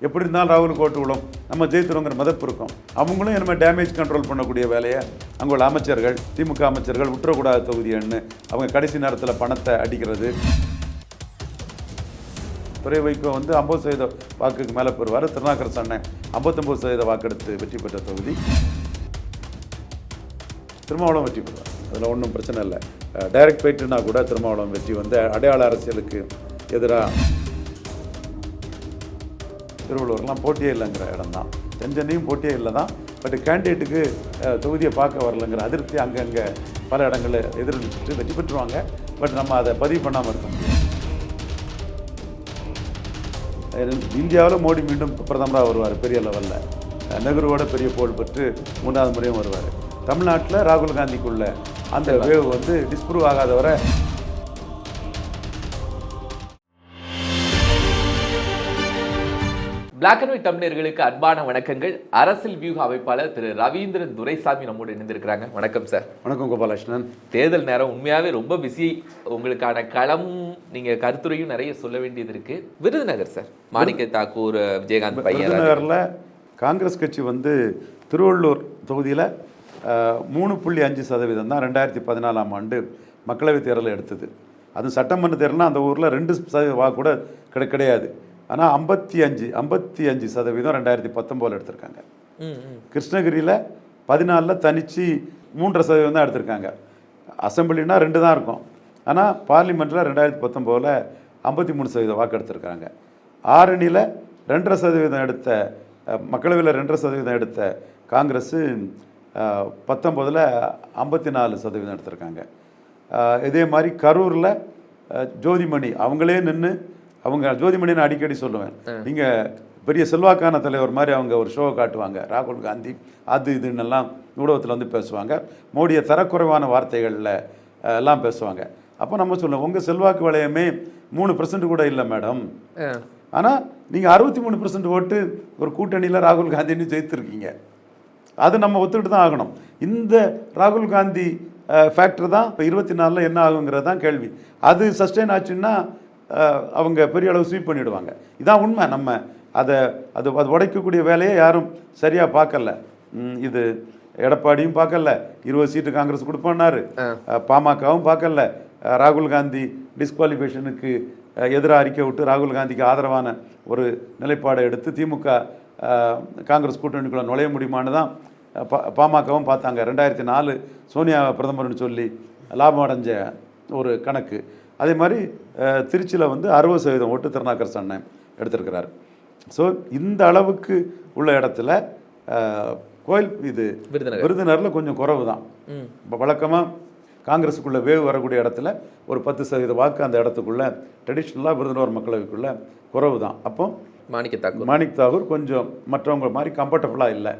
எப்படி இருந்தாலும் ராகுல் ஓட்டு நம்ம ஜெயித்துறோங்கிற மதப்பு இருக்கும் அவங்களும் நம்ம டேமேஜ் கண்ட்ரோல் பண்ணக்கூடிய வேலையை அங்கே உள்ள அமைச்சர்கள் திமுக அமைச்சர்கள் விட்டுறக்கூடாத எண்ணு. அவங்க கடைசி நேரத்தில் பணத்தை அடிக்கிறது. துறை வைகோ வந்து ஐம்பது சதவீத வாக்குக்கு மேலே பெறுவார் திருநாக்கரசு அண்ணன் ஐம்பத்தொம்பது சதவீத வாக்கெடுத்து வெற்றி பெற்ற தொகுதி. திருமாவளம் வெற்றி பெறுவார். அதில் ஒன்றும் பிரச்சனை இல்லை. டைரக்ட் போயிட்டுனா கூட திருமாவளம் வெற்றி வந்து அடையாள அரசியலுக்கு எதிராக திருவள்ளூர்லாம் போட்டியே இல்லைங்கிற இடம் தான் செஞ்சனையும் போட்டியே இல்லை தான் பட் கேண்டிடேட்டுக்கு தொகுதியை பார்க்க வரலங்கிற அதிருப்தி அங்கங்கே பல இடங்களில் எதிர்த்து வெற்றி பெற்றுவாங்க பட் நம்ம அதை பதிவு பண்ணாமல் இருக்க முடியும் இந்தியாவில் மோடி மீண்டும் பிரதமராக வருவார் பெரிய லெவலில். நெஹ்ருவோட பெரிய புகழ் பெற்று மூன்றாவது முறையும் வருவார். தமிழ்நாட்டில் ராகுல் காந்திக்குள்ள அந்த வேவ் வந்து டிஸ்ப்ரூவ் ஆகாத வரை பிளாக் அண்ட் ஒயிட் தமிழர்களுக்கு அன்பான வணக்கங்கள். அரசியல் வியூக அமைப்பாளர் திரு ரவீந்திரன் துரைசாமி நம்மோடு இணைந்திருக்கிறாங்க. வணக்கம் சார் வணக்கம் கோபாலகிருஷ்ணன். தேர்தல் நேரம் உண்மையாவே ரொம்ப பிஸி உங்களுக்கான களம் நீங்க கருத்துரையும் நிறைய சொல்ல வேண்டியது இருக்கு. விருதுநகர் சார் மாணிக்க தாக்கூர் விஜயகாந்த் பையன் விருதுநகரில் காங்கிரஸ் கட்சி வந்து திருவள்ளூர் தொகுதியில் மூணு புள்ளி அஞ்சு சதவீதம் தான் ரெண்டாயிரத்தி பதினாலாம் ஆண்டு மக்களவைத் தேர்தல் எடுத்தது. அது சட்டமன்ற தேர்தல்னா அந்த ஊரில் ரெண்டு சதவீத வாக்கு கூட கிடை கிடையாது. ஆனால் ஐம்பத்தி அஞ்சு ஐம்பத்தி அஞ்சு சதவீதம் ரெண்டாயிரத்தி பத்தொம்போதில் எடுத்திருக்காங்க. கிருஷ்ணகிரியில் பதினாலில் தனிச்சு மூன்றரை சதவீதம் தான் எடுத்திருக்காங்க. அசம்பிளினா ரெண்டு தான் இருக்கும். ஆனால் பார்லிமெண்ட்டில் ரெண்டாயிரத்தி பத்தொம்போதில் ஐம்பத்தி மூணு சதவீதம் வாக்கு எடுத்திருக்காங்க. ஆரணியில் ரெண்டரை சதவீதம் எடுத்த மக்களவையில் ரெண்டரை சதவீதம் எடுத்த காங்கிரஸ் பத்தொம்போதில் ஐம்பத்தி நாலு சதவீதம் எடுத்திருக்காங்க. இதே மாதிரி கரூரில் ஜோதிமணி அவங்களே நின்று அவங்க ஜோதிமணி நான் அடிக்கடி சொல்லுவேன். நீங்கள் பெரிய செல்வாக்கான தலைவர் மாதிரி அவங்க ஒரு ஷோவை காட்டுவாங்க. ராகுல் காந்தி அது இதுன்னெல்லாம் ஊடகத்தில் வந்து பேசுவாங்க. மோடியை தரக்குறைவான வார்த்தைகளில் எல்லாம் பேசுவாங்க. அப்போ நம்ம சொல்லுவோம் உங்கள் செல்வாக்கு வளையமே மூணு பர்சன்ட் கூட இல்லை மேடம். ஆனால் நீங்கள் அறுபத்தி மூணு பர்சன்ட் ஓட்டு ஒரு கூட்டணியில் ராகுல் காந்தின்னு ஜெயித்திருக்கீங்க. அது நம்ம ஒத்துக்கிட்டு தான் ஆகணும். இந்த ராகுல் காந்தி ஃபேக்டர் தான் இப்போ இருபத்தி நாலில் என்ன ஆகுங்கிறது தான் கேள்வி. அது சஸ்டெயின் ஆச்சுன்னா அவங்க பெரிய அளவு ஸ்வீப் பண்ணிடுவாங்க. இதான் உண்மை. நம்ம அதை அது அது உடைக்கக்கூடிய வேலையை யாரும் சரியாக பார்க்கல. இது எடப்பாடியும் பார்க்கல. இருபது சீட்டு காங்கிரஸ் கொடுப்போன்னாரு. பாமகவும் பார்க்கல. ராகுல் காந்தி டிஸ்குவாலிஃபிகேஷனுக்கு எதிராக அறிக்கை விட்டு ராகுல் காந்திக்கு ஆதரவான ஒரு நிலைப்பாடை எடுத்து திமுக காங்கிரஸ் கூட்டணிக்குள்ள நுழைய முடியுமான்னு தான் பா பாமகவும் பார்த்தாங்க. ரெண்டாயிரத்தி நாலு சோனியா பிரதமர்னு சொல்லி லாபம் அடைஞ்ச ஒரு கணக்கு. அதே மாதிரி திருச்சியில் வந்து அறுபது சதவீதம் ஓட்டு திருநாக்கரசு அண்ணன் எடுத்திருக்கிறார். ஸோ இந்த அளவுக்கு உள்ள இடத்துல கோயில் இது. விருதுநகரில் கொஞ்சம் குறைவு தான் இப்போ வழக்கமாக காங்கிரஸுக்குள்ளே வேவு வரக்கூடிய இடத்துல ஒரு பத்து சதவீத வாக்கு அந்த இடத்துக்குள்ள ட்ரெடிஷ்னலாக விருதுநகர் மக்களவைக்குள்ள குறைவு தான் அப்போ மாணிக்க தாக்கூர். மாணிக் தாகூர் கொஞ்சம் மற்றவங்க மாதிரி கம்ஃபர்டபுளாக இல்லை.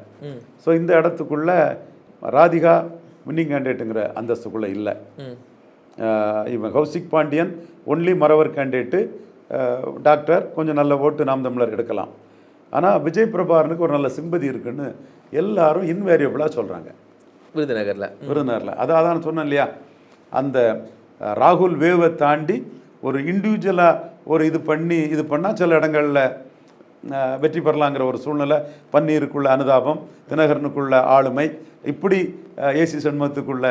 ஸோ இந்த இடத்துக்குள்ள ராதிகா வின்னிங் கேண்டிடேட்டுங்கிற அந்தஸ்துக்குள்ளே இல்லை. இவன் Kaushik Pandian only Maravar candidate doctor கொஞ்சம் நல்ல ஓட்டு நாம் தமிழர் எடுக்கலாம். ஆனால் விஜய் பிரபாரனுக்கு ஒரு நல்ல சிம்பதி இருக்குன்னு எல்லாரும் இன்வேரியபிளாக சொல்கிறாங்க விருதுநகர்ல. விருதுநகரில். அதான் அதான் சொன்னேன் இல்லையா? அந்த ராகுல் வேவை தாண்டி ஒரு இண்டிவிஜுவலாக ஒரு இது பண்ணி இது பண்ணால் சில இடங்களில் வெற்றி பெறலாங்கிற ஒரு சூழ்நிலை பன்னீருக்குள்ள அனுதாபம் தினகரனுக்குள்ள ஆளுமை இப்படி ஏசி சண்முகத்துக்குள்ள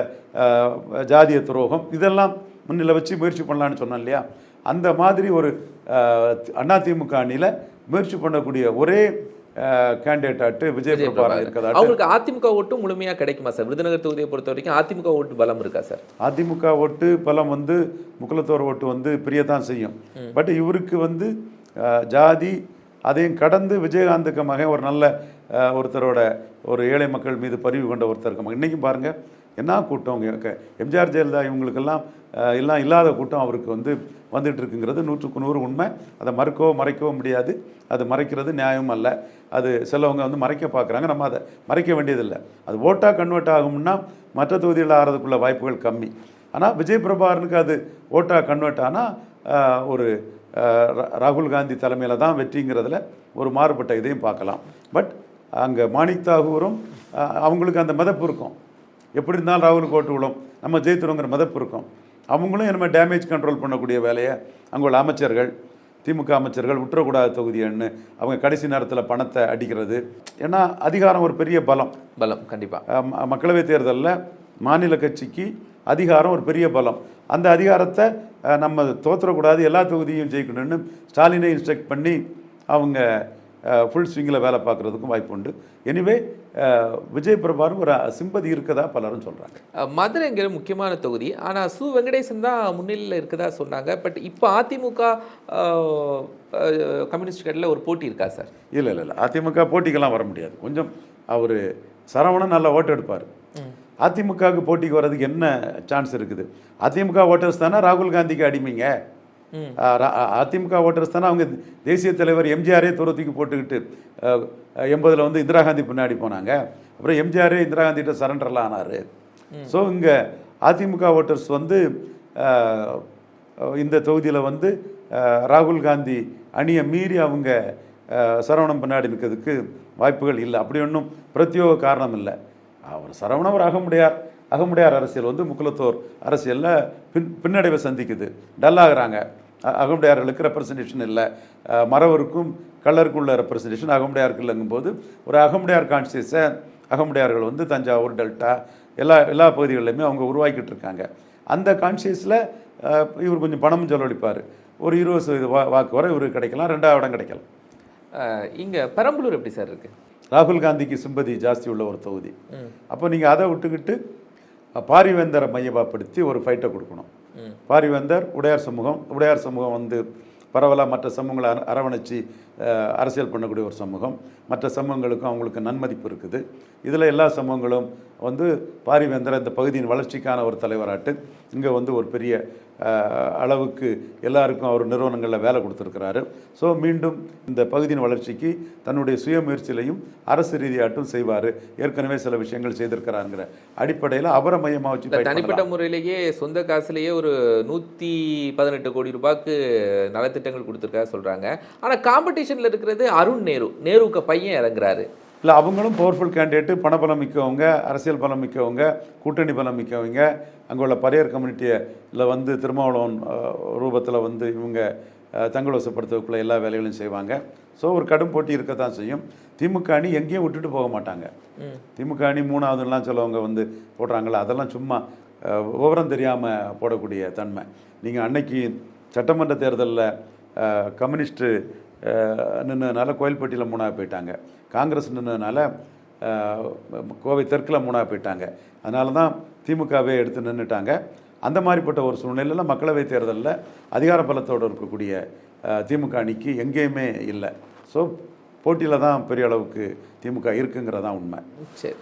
ஜாதிய துரோகம் இதெல்லாம் முன்னிலை வச்சு முயற்சி பண்ணலான்னு சொன்னேன் இல்லையா? அந்த மாதிரி ஒரு அதிமுக அணியில் முயற்சி பண்ணக்கூடிய ஒரே கேண்டிடேட் ஆட்டு விஜய் பிரபாரன் இருக்கதாட்டு அவங்களுக்கு அதிமுக ஓட்டு முழுமையா கிடைக்குமா சார்? விருதுநகர் தொகுதியை பொறுத்த வரைக்கும் அதிமுக ஓட்டு பலம் இருக்கா சார்? அதிமுக ஓட்டு பலம் வந்து முக்குலத்தோர் ஓட்டு வந்து பிரியத்தான் செய்யும். பட் இவருக்கு வந்து ஜாதி அதையும் கடந்து விஜயகாந்துக்கு மகன் ஒரு நல்ல ஒருத்தரோட ஒரு ஏழை மக்கள் மீது பரிவு கொண்ட ஒருத்தருக்கு மகன். இன்றைக்கும் பாருங்கள் என்ன கூட்டம் எம்ஜிஆர் ஜெயலலிதா இவங்களுக்கெல்லாம் எல்லாம் இல்லாத கூட்டம் அவருக்கு வந்து வந்துட்டு இருக்குங்கிறது நூற்றுக்கு நூறு உண்மை. அதை மறுக்கவோ மறைக்கவோ முடியாது. அது மறைக்கிறது நியாயம் அல்ல. அது சிலவங்க வந்து மறைக்க பார்க்குறாங்க. நம்ம அதை மறைக்க வேண்டியதில்லை. அது ஓட்டாக கன்வெர்ட் ஆகும்னா மற்ற தொகுதிகளில் ஆகிறதுக்குள்ள வாய்ப்புகள் கம்மி. ஆனால் விஜய் பிரபாகரனுக்கு அது ஓட்டாக கன்வெர்ட் ஆனால் ஒரு ராகுல் காந்தி தலைமையில் தான் வெற்றிங்கிறதுல ஒரு மாறுபட்ட இதையும் பார்க்கலாம். பட் அங்கே மாணிக் தாகூரும் அவங்களுக்கு அந்த மிதப்பு இருக்கும். எப்படி இருந்தாலும் ராகுல் கோட்டு விழும். நம்ம ஜெயித்துறோங்கிற மிதப்பு இருக்கும். அவங்களும் நம்ம டேமேஜ் கண்ட்ரோல் பண்ணக்கூடிய வேலையை அங்கே உள்ள அமைச்சர்கள் திமுக அமைச்சர்கள் விட்டுறக்கூடாத தொகுதின்னு அவங்க கடைசி நேரத்தில் பணத்தை அடிக்கிறது. ஏன்னா அதிகாரம் ஒரு பெரிய பலம். பலம் கண்டிப்பா. அஹ் ம- மக்களவைத் தேர்தலில் மாநில கட்சிக்கு அதிகாரம் ஒரு பெரிய பலம். அந்த அதிகாரத்தை நம்ம தோத்துறக்கூடாது எல்லா தொகுதியும் ஜெயிக்கணும்னு ஸ்டாலினை இன்ஸ்ட்ரக்ட் பண்ணி அவங்க ஃபுல் ஸ்விங்கில் வேலை பார்க்குறதுக்கும் வாய்ப்பு உண்டு எனிவே விஜய் பிரபாரும் ஒரு சிம்பதி இருக்கதா பலரும் சொல்கிறாங்க மதுரைங்கிற முக்கியமான தொகுதி. ஆனா சு வெங்கடேசன் தான் முன்னிலையில் இருக்கதா சொன்னாங்க. பட் இப்போ அதிமுக கம்யூனிஸ்ட் கட்சியில் ஒரு போட்டி இருக்கா சார்? இல்லை இல்லை இல்லை. அதிமுக போட்டிக்கெல்லாம் வர முடியாது. கொஞ்சம் அவர் சரவணன் நல்லா ஓட்டு எடுப்பார். அதிமுகவுக்கு போட்டிக்கு வர்றதுக்கு என்ன சான்ஸ் இருக்குது? அதிமுக ஓட்டர்ஸ் தானே ராகுல் காந்திக்கு அடிமைங்க. அதிமுக ஓட்டர்ஸ் தானே அவங்க தேசிய தலைவர் எம்ஜிஆரே தூரத்துக்கு போட்டுக்கிட்டு எண்பதில் வந்து இந்திரா காந்தி பின்னாடி போனாங்க. அப்புறம் எம்ஜிஆரே இந்திரா காந்திகிட்ட சரண்டர்லாம் ஆனார். ஸோ இங்கே அதிமுக ஓட்டர்ஸ் வந்து இந்த தொகுதியில் வந்து ராகுல் காந்தி அணியை மீறி அவங்க அஹ், சரவணன் பின்னாடி நிற்கிறதுக்கு வாய்ப்புகள் இல்லை. அப்படி ஒன்றும் பிரத்யோக காரணம் இல்லை. அவர் சரவணவர் அகமுடையார் அகமுடையார் அரசியல். வந்து முக்குலத்தோர் அரசியலில் பின் பின்னடைவை சந்திக்குது. டல்லாகிறாங்க. அகமுடையார்களுக்கு ரெப்ரசன்டேஷன் இல்லை. மறவருக்கும் கள்ளருக்கும் உள்ள ரெப்ரசன்டேஷன் அகமுடையாருக்கு இல்லைங்கும்போது ஒரு அகமுடையார் கான்சியஸை அகமுடையார்கள் வந்து தஞ்சாவூர் டெல்டா எல்லா எல்லா பகுதிகளிலுமே அவங்க உருவாக்கிட்டு இருக்காங்க அந்த கான்சியஸில் இவர் கொஞ்சம் பணமும் செலவழிப்பார். ஒரு இருபது சதவீத வா வாக்கு வரை இவருக்கு கிடைக்கலாம் ரெண்டாவது இடம் கிடைக்கலாம். இங்கே பெரம்பலூர் எப்படி சார் இருக்குது ராகுல் காந்திக்கு சிம்பதி ஜாஸ்தி உள்ள ஒரு தொகுதி. அப்போ நீங்கள் அதை விட்டுக்கிட்டு பாரிவேந்தரை மையமாப்படுத்தி ஒரு ஃபைட்டை கொடுக்கணும். பாரிவேந்தர் உடையார் சமூகம் உடையார் சமூகம் வந்து பரவலாக மற்ற சமூகங்களை அர- அரவணைச்சு அரசியல் பண்ணக்கூடிய ஒரு சமூகம். மற்ற சமூகங்களுக்கும் அவங்களுக்கு நன்மதிப்பு இருக்குது. இதில் எல்லா சமூகங்களும் வந்து பாரிவேந்தர் இந்த பகுதியின் வளர்ச்சிக்கான ஒரு தலைவராட்டு. இங்கே வந்து ஒரு பெரிய அளவுக்கு எல்லாருக்கும் அவர் நிறுவனங்களில் வேலை கொடுத்துருக்கிறாரு. ஸோ மீண்டும் இந்த பகுதியின் வளர்ச்சிக்கு தன்னுடைய சுயமுயற்சியிலையும் அரசு ரீதியாட்டும் செய்வார். ஏற்கனவே சில விஷயங்கள் செய்திருக்கிறாருங்கிற அடிப்படையில் அவரை மையமாக வச்சு தனிப்பட்ட. முறையிலேயே சொந்த காசுலேயே ஒரு நூற்றி பதினெட்டு கோடி ரூபாய்க்கு நலத்திட்டங்கள் கொடுத்துருக்கா சொல்றாங்க. ஆனா காம்படிஷன்ல இருக்கிறது அருண் நேரு. நேருவுக்கு பையன் இறங்குறாரு. இல்லை அவங்களும் பவர்ஃபுல் கேண்டிடேட்டு பணபலம் மிக்கவங்க அரசியல் பலம் மிக்கவங்க கூட்டணி பலம் மிக்கவங்க அங்கே உள்ள பரையர் கம்யூனிட்டியில் வந்து திருமாவளவன் ரூபத்தில் வந்து இவங்க வசப்படுத்துறதுக்குள்ள எல்லா வேலைகளையும் செய்வாங்க. ஸோ ஒரு கடும் போட்டி இருக்க தான் செய்யும். திமுக அணி எங்கேயும் விட்டுட்டு போக மாட்டாங்க. திமுக அணி மூணாவதுலாம் சிலவங்க வந்து போடுறாங்களா அதெல்லாம் சும்மா விவரம் தெரியாமல் போடக்கூடிய தன்மை. நீங்கள் அன்னைக்கு சட்டமன்ற தேர்தலில் கம்யூனிஸ்ட்டு நின்றதுனால கோயில்பட்டியில் மூணாக போயிட்டாங்க. காங்கிரஸ் நின்றதுனால கோவை தெற்கில் மூணாக போயிட்டாங்க. அதனால தான் திமுகவே எடுத்து நின்றுட்டாங்க அந்த மாதிரிப்பட்ட ஒரு சூழ்நிலையில் மக்களவைத் தேர்தலில் அதிகார பலத்தோடு இருக்கக்கூடிய திமுக அணிக்கு எங்கேயுமே இல்லை. ஸோ போட்டியில் தான் பெரிய அளவுக்கு திமுக இருக்குங்கிறதான் உண்மை. சரி.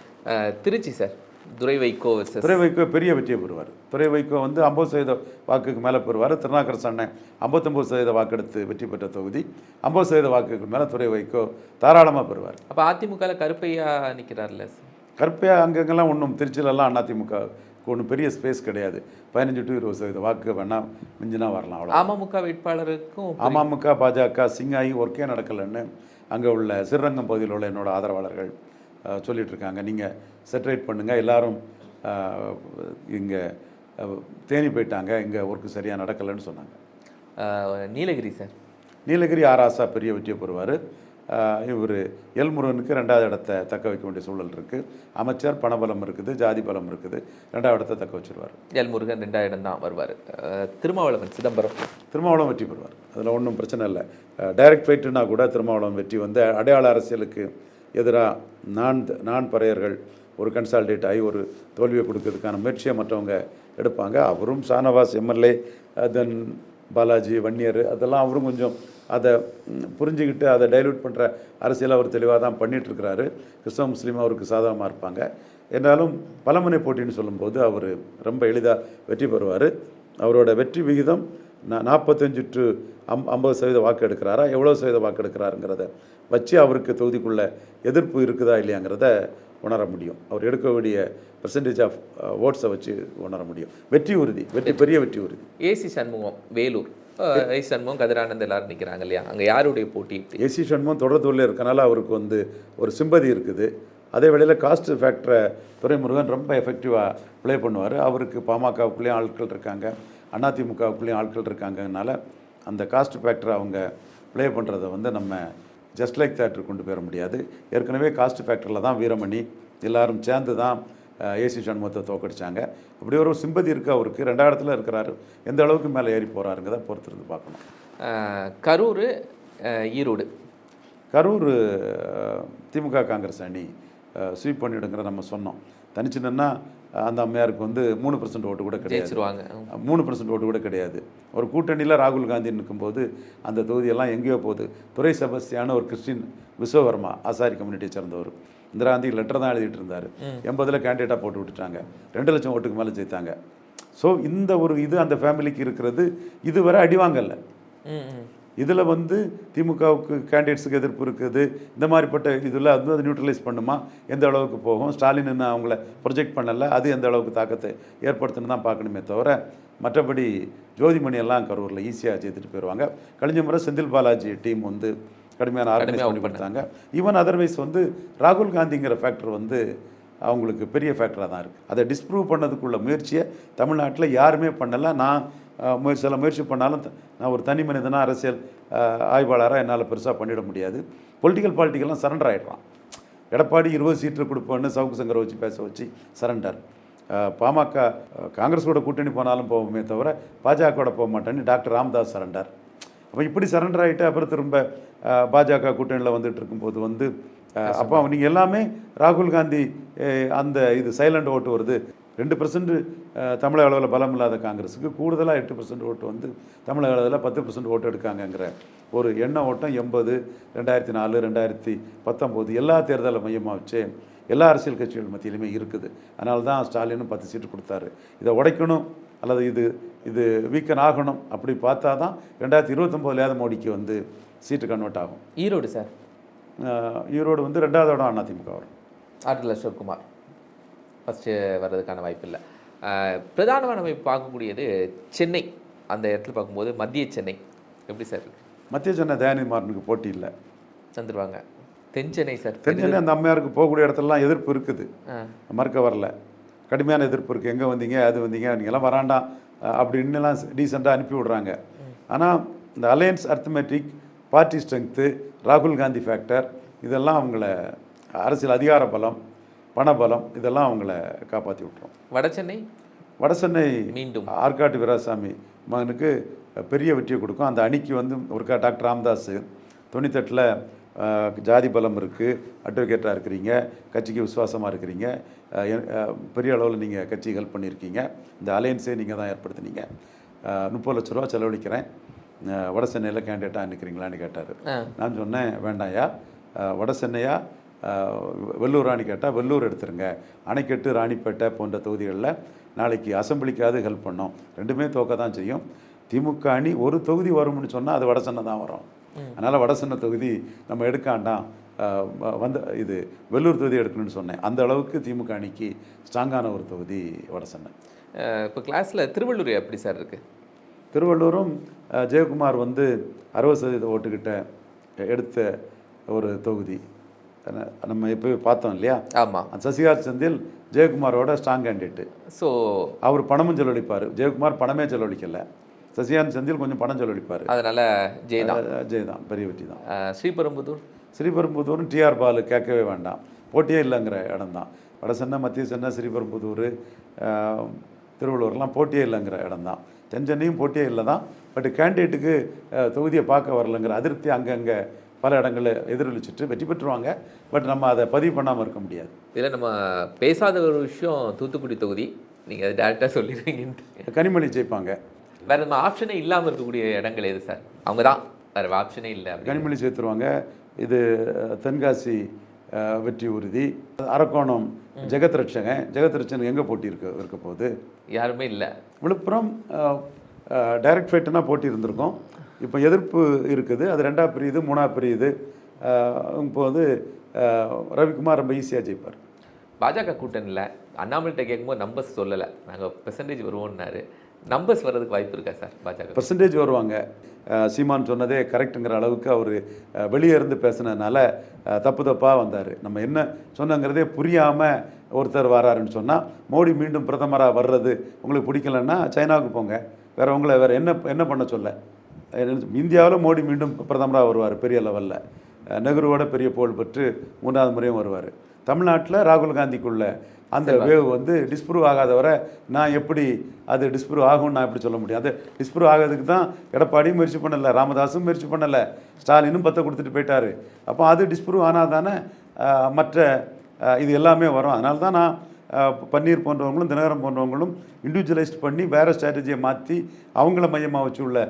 திருச்சி சார். துரை வைகோ துறை வைகோ பெரிய வெற்றியை பெறுவார். துறை வைகோ வந்து ஐம்பது சதவீத வாக்குக்கு மேலே பெறுவார். திருநாக்கரசு அண்ணன் ஐம்பத்தொம்பது சதவீத வாக்கெடுத்து வெற்றி பெற்ற தொகுதி. ஐம்பது சதவீத வாக்குக்கு மேலே துறை வைகோ தாராளமாக பெறுவார். அப்ப அதிமுகல கருப்பையா நிக்கிறார்ல சார் கற்பையா அங்கங்கெல்லாம் ஒன்றும் திருச்சியிலலாம் அதிமுக ஒன்றும் பெரிய ஸ்பேஸ் கிடையாது. பதினஞ்சு டு இருபது சதவீத வாக்கு வேணால் மிஞ்சினா வரலாம் அவ்வளோ அமமுக வேட்பாளருக்கும் அமமுக பாஜக சிங்காயி ஒர்க்கே நடக்கலைன்னு அங்கே உள்ள சிறுரங்கம் பகுதியில் உள்ள என்னோட ஆதரவாளர்கள் இருக்காங்க நீங்கள் செட்டரேட் பண்ணுங்கள் எல்லாரும் இங்கே தேனி போயிட்டாங்க. இங்கே ஒர்க்கு சரியாக நடக்கலைன்னு சொன்னாங்க. நீலகிரி சார். நீலகிரி ஆராசா பெரிய வெற்றியை பெறுவார். இவர் எல்முருகனுக்கு ரெண்டாவது இடத்தை தக்க வைக்க வேண்டிய சூழல் இருக்குது அமைச்சர் பணபலம் இருக்குது ஜாதி பலம் இருக்குது. ரெண்டாவது இடத்தை தக்க வச்சிருவார். எல் முருகன் ரெண்டாயிரம் தான் வருவார். திருமாவளவன் சிதம்பரம். திருமாவளவன் வெற்றி பெறுவார். அதில் ஒன்றும் பிரச்சனை இல்லை. டைரக்ட் ஃபைட்டுனா கூட திருமாவளவன் வெற்றி வந்து அடையாள அரசியலுக்கு எதிராக நான் நான் பறையர்கள் ஒரு கன்சால்டேட் ஆகி ஒரு தோல்வியை கொடுக்கறதுக்கான முயற்சியை மற்றவங்க எடுப்பாங்க. அவரும் ஷானவாஸ் எம்எல்ஏ தென் பாலாஜி வன்னியர் அதெல்லாம் அவரும் கொஞ்சம் அதை புரிஞ்சுக்கிட்டு அதை டைல்யூட் பண்ணுற அரசியல் அவர் தெளிவாக தான் பண்ணிகிட்ருக்கிறாரு கிறிஸ்தவ முஸ்லீம் அவருக்கு சாதகமாக இருப்பாங்க. என்றாலும் பலமுனை போட்டின்னு சொல்லும்போது அவர் ரொம்ப எளிதாக வெற்றி பெறுவார். அவரோட வெற்றி விகிதம் நாற்பத்தஞ்சு டு அம் ஐம்பது சதவீத வாக்கு எடுக்கிறாரா எவ்வளோ சதவீத வாக்கு எடுக்கிறாருங்கிறத வச்சு அவருக்கு தொகுதிக்குள்ள எதிர்ப்பு இருக்குதா இல்லையாங்கிறத உணர முடியும். அவர் எடுக்கக்கூடிய பெர்சன்டேஜ் ஆஃப் ஓட்ஸை வச்சு உணர முடியும். வெற்றி உறுதி. வெற்றி பெரிய வெற்றி உறுதி. A C Shanmugam Vellore. A C Shanmugam Kathiranand எல்லாரும் நிற்கிறாங்க இல்லையா? அங்கே யாருடைய போட்டி ஏசி சண்முகம் தொடர்புள்ள இருக்கனால அவருக்கு வந்து ஒரு சிம்பதி இருக்குது. அதே வேளையில் காஸ்ட் ஃபேக்டரை துரைமுருகன் ரொம்ப எஃபெக்டிவாக ப்ளே பண்ணுவார். அவருக்கு பாமகவுக்குள்ளேயும் ஆட்கள் இருக்காங்க. அதிமுகவுக்குள்ளேயும் ஆட்கள் இருக்காங்கனால அந்த காஸ்ட் ஃபேக்டரை அவங்க ப்ளே பண்ணுறதை வந்து நம்ம ஜஸ்ட் லைக் தேட்டர் கொண்டு போயிட முடியாது. ஏற்கனவே காஸ்ட் ஃபேக்டரில் தான் வீரமணி எல்லாரும் சேர்ந்து தான் ஏசி சண்முகத்தை தோக்கடிச்சாங்க. அப்படி ஒரு சிம்பதி இருக்குது அவருக்கு. ரெண்டாவது இடத்துல இருக்கிறாரு. எந்த அளவுக்கு மேலே ஏறி போகிறாருங்கிறத பொறுத்திருந்து பார்க்கணும். கரூர் ஈரோடு. கரூர் திமுக காங்கிரஸ் அணி ஸ்வீப் பண்ணிடுங்கிற நம்ம சொன்னோம். தனிச்சு நின்னா அந்த அம்மையாருக்கு வந்து மூணு பர்சன்ட் ஓட்டு கூட கிடையாது. மூணு பர்சன்ட் ஓட்டு கூட கிடையாது. ஒரு கூட்டணியில் ராகுல் காந்தி நிற்கும்போது அந்த தொகுதியெல்லாம் எங்கேயோ போகுது. துரை செபஸ்தியான ஒரு கிறிஸ்டின் விஸ்வவர்மா ஆசாரி கம்யூனிட்டியை சேர்ந்தவர். இந்திரா காந்தி லெட்டர் தான் எழுதிட்டு இருந்தார். எண்பதில் கேண்டிடேட்டாக போட்டு விட்டுட்டாங்க. ரெண்டு லட்சம் ஓட்டுக்கு மேலே ஜெயித்தாங்க. ஸோ இந்த ஒரு இது அந்த ஃபேமிலிக்கு இருக்கிறது இதுவரை அடிவாங்கல்ல இதில் வந்து திமுகவுக்கு கேண்டிடேட்ஸுக்கு எதிர்ப்பு இருக்குது. இந்த மாதிரிப்பட்ட இதில் அது அது நியூட்ரலைஸ் பண்ணுமா? எந்த அளவுக்கு போகும்? ஸ்டாலின் இன்னும் அவங்கள ப்ரொஜெக்ட் பண்ணலை. அது எந்த அளவுக்கு தாக்கத்தை ஏற்படுத்துன்னு தான் பார்க்கணுமே தவிர மற்றபடி ஜோதிமணி எல்லாம் கரூரில் ஈஸியாக ஜெயித்துட்டு போயிடுவாங்க. கழிஞ்ச முறை செந்தில் பாலாஜி டீம் வந்து கடுமையான ஆர்கனைஸ் பண்ணி கொடுத்தாங்க. ஈவன் அதர்வைஸ் வந்து ராகுல் காந்திங்கிற ஃபேக்டர் வந்து அவங்களுக்கு பெரிய ஃபேக்டராக தான் இருக்குது அதை டிஸ்ப்ரூவ் பண்ணதுக்குள்ள முயற்சியை தமிழ்நாட்டில் யாருமே பண்ணலை. நான் முயற்சி சில முயற்சி பண்ணாலும் நான் ஒரு தனி மனிதனாக அரசியல் ஆய்வாளராக என்னால் பெருசாக பண்ணிட முடியாது. பொலிட்டிக்கல் பார்ட்டிக்கெல்லாம் சரண்டர் ஆகிடுறான் எடப்பாடி இருபது சீட்டு கொடுப்போன்னு சவுக்கு சங்கரை வச்சு பேச வச்சு சரண்டர் பாமக காங்கிரஸோட கூட்டணி போனாலும் போவோமே தவிர பாஜகவோட போக மாட்டேன்னு டாக்டர் ராமதாஸ் சரண்டர் அப்போ இப்படி சரண்டர் ஆகிட்டு அப்புறம் திரும்ப பாஜக கூட்டணியில் வந்துட்டு இருக்கும்போது வந்து அப்போ நீங்கள் எல்லாமே ராகுல் காந்தி அந்த இது சைலண்ட் ஓட்டு வருது. ரெண்டு பர்சன்ட் தமிழக அளவில் பலம் இல்லாத காங்கிரஸுக்கு கூடுதலாக எட்டு பர்சன்ட் ஓட்டு வந்து தமிழக அளவில் பத்து பர்சன்ட் ஓட்டு எடுக்காங்கங்கிற ஒரு எண்ண ஓட்டம் எண்பது ரெண்டாயிரத்தி நாலு ரெண்டாயிரத்தி பத்தொம்போது எல்லா தேர்தலை மையமாக வச்சு எல்லா அரசியல் கட்சிகள் மத்தியிலுமே இருக்குது. அதனால தான் ஸ்டாலினும் பத்து சீட்டு கொடுத்தாரு. இதை உடைக்கணும் அல்லது இது இது வீக்கன் ஆகணும் அப்படி பார்த்தா தான் ரெண்டாயிரத்தி இருபத்தொம்போதுலையாவது மோடிக்கு வந்து சீட்டு கன்வெர்ட் ஆகும். ஈரோடு சார். ஈரோடு வந்து ரெண்டாவது இடம் அதிமுக வரும். ஆர்டில் அசோக்குமார் ஃபஸ்ட்டு வர்றதுக்கான வாய்ப்பு இல்லை பிரதானமாக நம்ம பார்க்கக்கூடியது சென்னை. அந்த இடத்துல பார்க்கும்போது மத்திய சென்னை. எப்படி சார் மத்திய சென்னை மாறனுக்கு போட்டி இல்லை. தந்துருவாங்க. தென் சென்னை சார். தெரிஞ்சனே அந்த அம்மையாருக்கு போகக்கூடிய இடத்துலலாம் எதிர்ப்பு இருக்குது. மறுக்க வரல. கடுமையான எதிர்ப்பு இருக்குது எங்கே வந்தீங்க அது வந்தீங்க நீங்கள்லாம் வராண்டாம் அப்படின்னுலாம் டீசெண்டாக அனுப்பி விடுறாங்க. ஆனால் இந்த அலையன்ஸ் அர்த்தமெட்டிக் பார்ட்டி ஸ்ட்ரென்த்து ராகுல் காந்தி ஃபேக்டர் இதெல்லாம் அவங்கள அரசியல் அதிகார பலம் பணபலம் இதெல்லாம் அவங்கள காப்பாற்றி விட்டுரும். வட சென்னை? வடசென்னை மீண்டும். ஆற்காட்டு வீராசாமி மகனுக்கு பெரிய வெற்றியை கொடுக்கும். அந்த அணிக்கு வந்து ஒரு கா- டாக்டர் ராமதாஸ் தொண்ணூத்தெட்டில் ஜாதி பலம் இருக்குது அட்வொகேட்டாக இருக்கிறீங்க கட்சிக்கு விசுவாசமாக இருக்கிறீங்க பெரிய அளவில் நீங்கள் கட்சி ஹெல்ப் பண்ணியிருக்கீங்க இந்த அலையன்ஸே நீங்கள் தான் ஏற்படுத்துனீங்க. முப்பது லட்ச ரூபா செலவழிக்கிறேன். வட சென்னையில் கேண்டிடேட்டாக நிற்கிறீங்களான்னு கேட்டார். நான் சொன்னேன் வேண்டாயா வட சென்னையா வெள்ளூர் ராணி கேட்டால் வெள்ளூர் எடுத்துருங்க. அணைக்கட்டு ராணிப்பேட்டை போன்ற தொகுதிகளில் நாளைக்கு அசம்பிளிக்காவது ஹெல்ப் பண்ணோம். ரெண்டுமே தோக்க தான் செய்யும். திமுக அணி ஒரு தொகுதி வரும்னு சொன்னால் அது வடசென்னை தான் வரும். அதனால் வடசென்னை தொகுதி நம்ம எடுக்காண்டாம் வந்து இது வெள்ளூர் தொகுதி எடுக்கணும்னு சொன்னேன். அந்த அளவுக்கு திமுக அணிக்கு ஸ்ட்ராங்கான ஒரு தொகுதி வடசென்னை இப்போ கிளாஸில் திருவள்ளூர் எப்படி சார் இருக்குது திருவள்ளூரும் ஜெயக்குமார் வந்து அறுபது சதவீத ஓட்டுக்கிட்ட எடுத்த ஒரு தொகுதி. நம்ம இப்போ பார்த்தோம் இல்லையா? ஆமாம் சசிகாந்த் செந்தில் ஜெயக்குமாரோட ஸ்ட்ராங் கேண்டிடேட்டு ஸோ அவர் பணமும் செலவழிப்பார். ஜெயக்குமார் பணமே செலவழிக்கல. சசிகாந்த் செந்தில் கொஞ்சம் பணம் செலவழிப்பார். அதனால் ஜெயதான். ஜெயதான். பெரிய வெற்றி தான். ஸ்ரீபெரும்புதூர்? ஸ்ரீபெரும்புதூரும் டிஆர் பாலு கேட்கவே வேண்டாம். போட்டியே இல்லைங்கிற இடம் தான். வட சென்னை மத்திய சென்னை ஸ்ரீபெரும்புதூர் திருவள்ளூர்லாம் போட்டியே இல்லைங்கிற இடம் தான். தென்சென்னையும் போட்டியே இல்லை தான் பட் கேண்டிடேட்டுக்கு தொகுதியை பார்க்க வரலைங்கிற அதிருப்தி அங்கங்கே பல இடங்களில் எதிரொலிச்சிட்டு வெற்றி பெற்றுருவாங்க. பட் நம்ம அதை பதிவு பண்ணாமல் இருக்க முடியாது. இதில் நம்ம பேசாத ஒரு விஷயம் தூத்துக்குடி தொகுதி. நீங்கள் அதை டேரெக்டாக சொல்லிடுவீங்கன்ட்டு. கனிமொழி ஜெயிப்பாங்க. வேற நம்ம ஆப்ஷனே இல்லாமல் இருக்கக்கூடிய இடங்கள் எது சார் அவங்க தான். வேற ஆப்ஷனே இல்லை கனிமொழி சேர்த்துருவாங்க. இது தென்காசி வெற்றி உறுதி. அரக்கோணம் ஜெகத் ரட்சகன் ஜெகத் ரட்சகன் எங்கே போட்டி இருக்க இருக்க போகுது? யாருமே இல்லை. விழுப்புரம் டைரக்ட் ஃபைட்டுனா போட்டி இருந்திருக்கும். இப்போ எதிர்ப்பு இருக்குது அது ரெண்டா பிரியுது மூணா பிரியுது. இப்போ வந்து ரவிக்குமார் ரொம்ப ஈஸியாக ஜெயிப்பார். பாஜக கூட்டணியில் அண்ணாமலைகிட்ட கேட்கும்போது நம்பர்ஸ் சொல்லலை. நாங்கள் பெர்சன்டேஜ் வருவோம்னாரு. நம்பர்ஸ் வர்றதுக்கு வாய்ப்பு இருக்கா சார் பாஜக பர்சன்டேஜ் வருவாங்க. சீமான் சொன்னதே கரெக்ட்டுங்கிற அளவுக்கு அவர் வெளியே இருந்து பேசுனதுனால தப்பு தப்பாக வந்தார். நம்ம என்ன சொன்னங்கிறதே புரியாமல் ஒருத்தர் வராருன்னு சொன்னால் மோடி மீண்டும் பிரதமராக வர்றது உங்களுக்கு பிடிக்கலன்னா சைனாவுக்கு போங்க. வேற உங்களை வேற என்ன என்ன பண்ண சொல்ல? இந்தியாவில் மோடி மீண்டும் பிரதமராக வருவார் பெரிய லெவலில். நெஹ்ருவோட பெரிய புகழ் பெற்று மூன்றாவது முறையும் வருவார். தமிழ்நாட்டில் ராகுல் காந்திக்குள்ள அந்த வேவ் வந்து டிஸ்ப்ரூவ் ஆகாத வரை நான் எப்படி அது டிஸ்ப்ரூவ் ஆகும்னு நான் எப்படி சொல்ல முடியும்? அது டிஸ்ப்ரூவ் ஆகிறதுக்கு தான் எடப்பாடியும் முயற்சி பண்ணலை ராமதாஸும் முயற்சி பண்ணலை ஸ்டாலினும் பத்தை கொடுத்துட்டு போயிட்டாரு. அப்போ அது டிஸ்ப்ரூவ் ஆனால் தானே மற்ற இது எல்லாமே வரும். அதனால தான் நான் பன்னீர் போன்றவங்களும் தினகரன் போன்றவங்களும் இண்டிவிஜுவலைஸ்ட் பண்ணி வேறு ஸ்ட்ராட்டஜியை மாற்றி அவங்கள மையமாக வச்சு உள்ள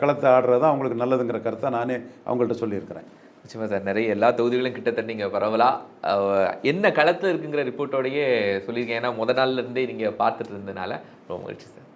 களத்தை ஆடுறது தான் அவங்களுக்கு நல்லதுங்கிற கருத்தை நானே அவங்கள்ட்ட சொல்லியிருக்கிறேன். நிச்சயமாக சார். நிறைய எல்லா தொகுதிகளும் கிட்டத்தட்ட நீங்கள் பரவலாக என்ன களத்தில் இருக்குங்கிற ரிப்போர்ட்டோடயே சொல்லியிருக்கேன். ஏன்னா முத நாள்லேருந்தே நீங்கள் பார்த்துட்டு இருந்தனால ரொம்ப மகிழ்ச்சி சார்.